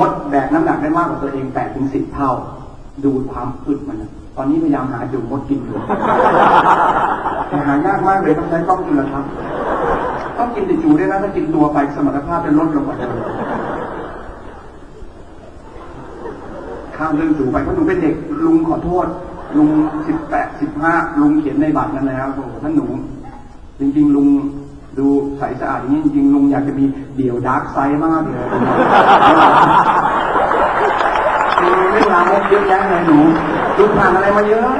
มดแบกน้ำหนักได้มากกว่าตัวเองแปดถึงสิบเท่า ดูความอึดมันนะตอนนี้พยายามหาจุมดกินอยู่ แต่หายากมากเลยต้องใช้กล้องจุลทรรศน์ต้องกินแต่จูด้วยนะถ้ากินตัวไปสมรรถภาพจะลดลงกว่าเดิมข้ามเรื่องจูไปเพราะหนูเป็นเด็กลุงขอโทษ ลุงสิบแปดสิบห้าลุงเขียนในบัตรนั่นแล้วโอ้โหท่านหนู จริงๆลุง ดูใสสะอาดอย่างนี้จริงๆลุงอยากจะมีเดี่ยวดาร์กไซด์มากเลยมีเรื่องราวเยอะแยะเลยหนูลุงผ่านอะไรมาเยอะ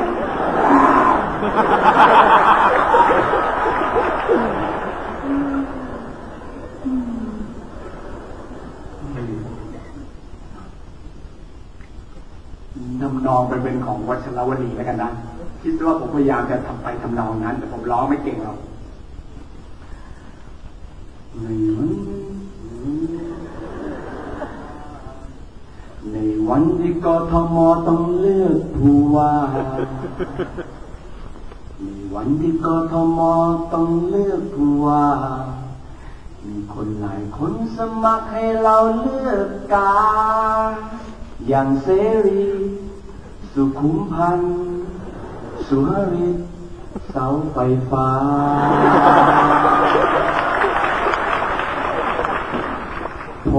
นำนองไปเป็นของวัชรวลีแล้วกันนะ คิดว่าผมพยายามจะทำไปทำนองนั้น แต่ผมร้องไม่เก่งหรอก ในวันในวันที่กทมต้องเลือกผู้ว่า ในวันที่กทมต้องเลือกผู้ว่า มีคนหลายคนสมัครให้เราเลือกกา อย่างเสรี สุขุมพันธ์สุหริตเสาไฟฟ้า โพ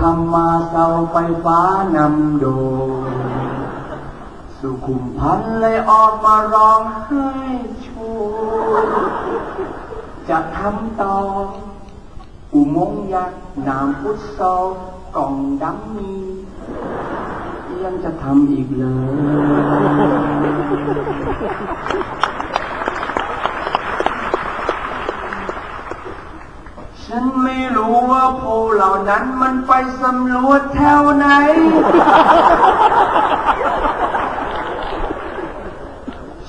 ธรรมาเสาไฟฟ้านำโดสุขุมพันธ์เลยออกมาร้องไห้ชูจะทำต่อ อุโมงค์ยักษ์น้ำพุทธซกล่องดำมียังจะทำอีกเลย ฉันไม่รู้ว่าโพลเหล่านั้นมันไปสำรวจแถวไหน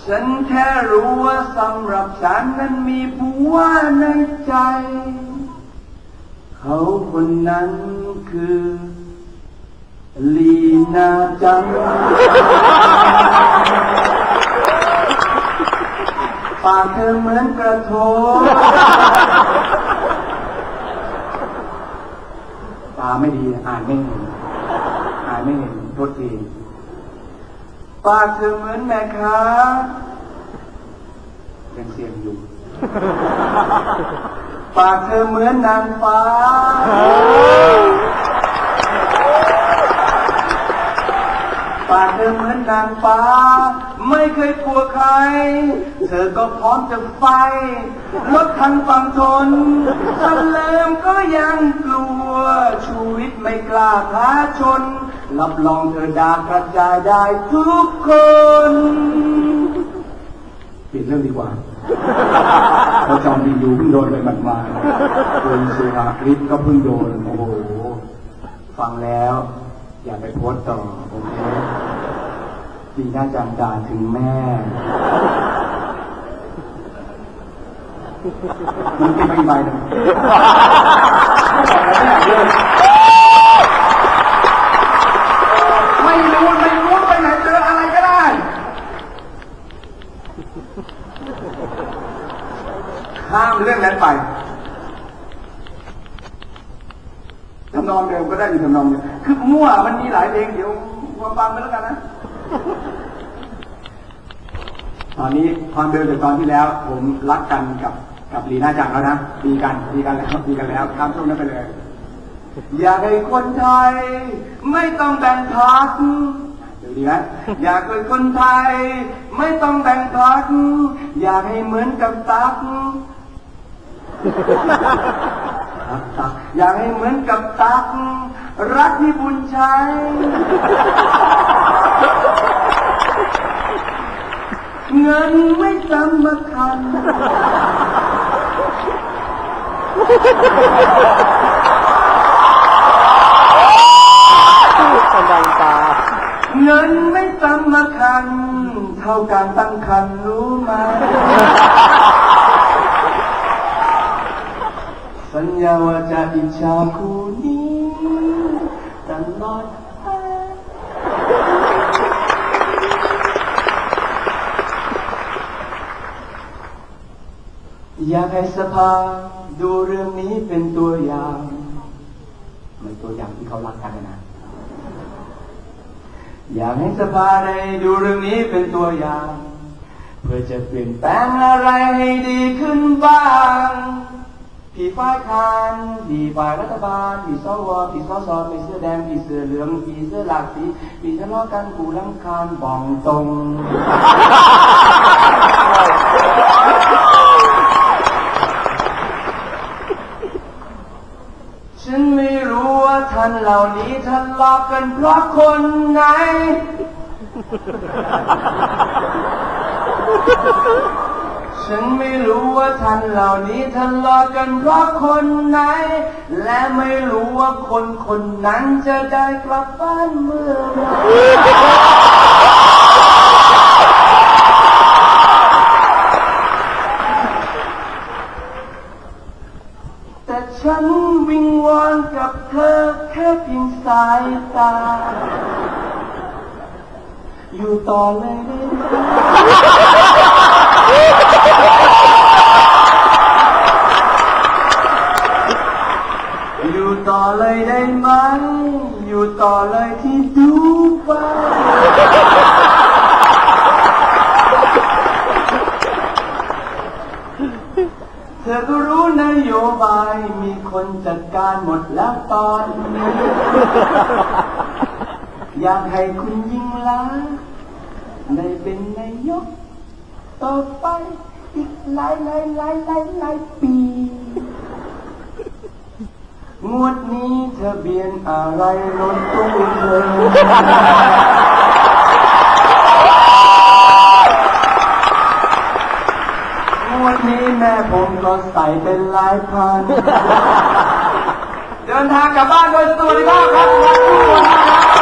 ฉันแค่รู้ว่าสำหรับฉันนั้นมีผู้ว่าในใจ เขาคนนั้นคือลีนาจัง ปากเธอเหมือนกระโถนตาไม่ดีอ่านไม่เห็นอ่านไม่เห็นโทษทีปากเธอเหมือนแม่ค้ายังเสียงอยู่ ปากเธอเหมือนนางฟ้า ปากเธอเหมือนนางฟ้า ไม่เคยกลัวใคร เธอก็พร้อมจะไฟรถทันฟังทนสเลิมก็ย ไม่กล้าท้าชน รับรองเธอดากระจายได้ทุกคนเปลี่ยนเรื่องดีกว่าเพราะจอมดีดูเพิ่งโดนไปบัดมาคุณสุภาคลิปก็เพิ่งโดน โอ้โห ฟังแล้ว อย่าไปโพสต์ต่อ โอเคปีน้าจันด่าถึงแม่ มันติดไปอีกใบนึ่งไม่รู้ไม่รู้ไปไหนเจออะไรก็ได้ ข้ามเรื่องนั้นไปทำนองเดิมก็ได้อยู่ทำนองเดิมคือมั่วมันมีหลายเพลงเดี๋ยวมาฟังไปแล้วกันนะตอนนี้ความเดิมจากตอนที่แล้ว ผมรักกันกับกับลีน่าจังแล้วนะดีกันดีกันแล้วดีกันแล้วข้ามช่วงนั้นไปเลย อยากให้คนไทย ไม่ต้องแบ่งพักเดี๋ยวดีไหมอยากให้คนไทย ไม่ต้องแบ่งพัก อยากให้เหมือนกับตักตัก อยากให้เหมือนกับตัก รักที่บุญชัยเงินไม่สำคัญกำลังตาเงินไม่สำคัญ เท่าการตั้งคันรู้ไหม สัญญาว่าจะอิจฉาคู่นี้ตลอดไปอยากให้สภาดูเรื่องนี้เป็นตัวอย่างไม่ตัวอย่างที่เขารักกันนะ อยากให้สภาได้ดูเรื่องนี้เป็นตัวอย่าง เพื่อจะเปลี่ยนแปลงอะไรให้ดีขึ้นบ้าง พี่ฝ่ายค้านพี่ฝ่ายรัฐบาลพี่สวพี่สสพี่เสื้อแดงพี่เสื้อเหลืองพี่เสื้อหลากสีพี่ทะเลาะกันกูรำคาญบองตรงฉันไม่รู้ว่าท่านเหล่านี้ทะเลาะกันเพราะคนไหน ฉันไม่รู้ว่าท่านเหล่านี้ทะเลาะกันเพราะคนไหน และไม่รู้ว่าคนคนนั้นจะได้กลับบ้านเมื่อไหรแต่ฉันวิงวอนกับเธอแค่เพียงสายตา อยู่ต่อเลยได้ไหม เธอก็รู้นโยบายมีคนจัดการหมดแล้วตอนนี้อยากให้คุณยิ่งลักษณ์ได้เป็นนายกต่อไปอีกหลายหลายหลายหลายหลายปี งวดนี้ทะเบียนอะไรรถตู้เธอ งวดนี้แม่ผมก็ใส่เป็นหลายพัน เดินทางกลับบ้านโดยสวัสดิภาพครับขอบคุณครับ